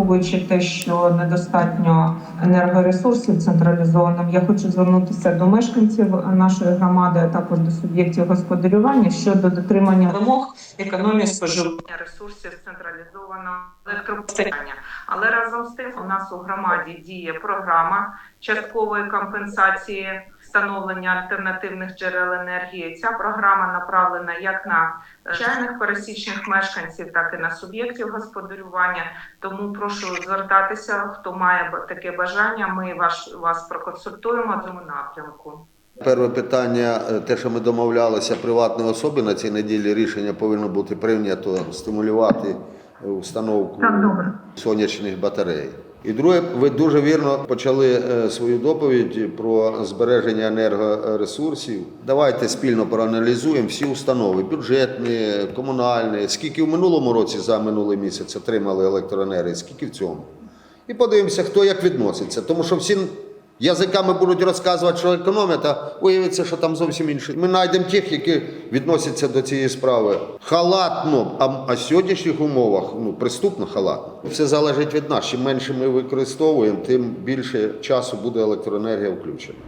враховуючи те, що недостатньо енергоресурсів централізованим, я хочу звернутися до мешканців нашої громади, а також до суб'єктів господарювання щодо дотримання вимог економії споживання ресурсів централізованого електропостачання. Але разом з тим у нас у громаді діє програма часткової компенсації встановлення альтернативних джерел енергії. Ця програма направлена як на звичайних пересічних мешканців, так і на суб'єктів господарювання. Тому прошу звертатися, хто має таке бажання. Ми вас, вас проконсультуємо в цьому напрямку. Перше питання, е, те, що ми домовлялися, приватні особи на цій неділі рішення повинно бути прийнято стимулювати е, установку сонячних батарей. І друге, ви дуже вірно почали е, свою доповідь про збереження енергоресурсів. Давайте спільно проаналізуємо всі установи: бюджетні, комунальні, скільки в минулому році за минулий місяць отримали електроенергії, скільки в цьому. І подивимося, хто як відноситься. Тому що всі язиками будуть розказувати, що економять, а виявиться, що там зовсім інше. Ми знайдемо тих, які відносяться до цієї справи халатно, а в сьогоднішніх умовах ну, приступно халатно. Все залежить від нас. Чим менше ми використовуємо, тим більше часу буде електроенергія включена.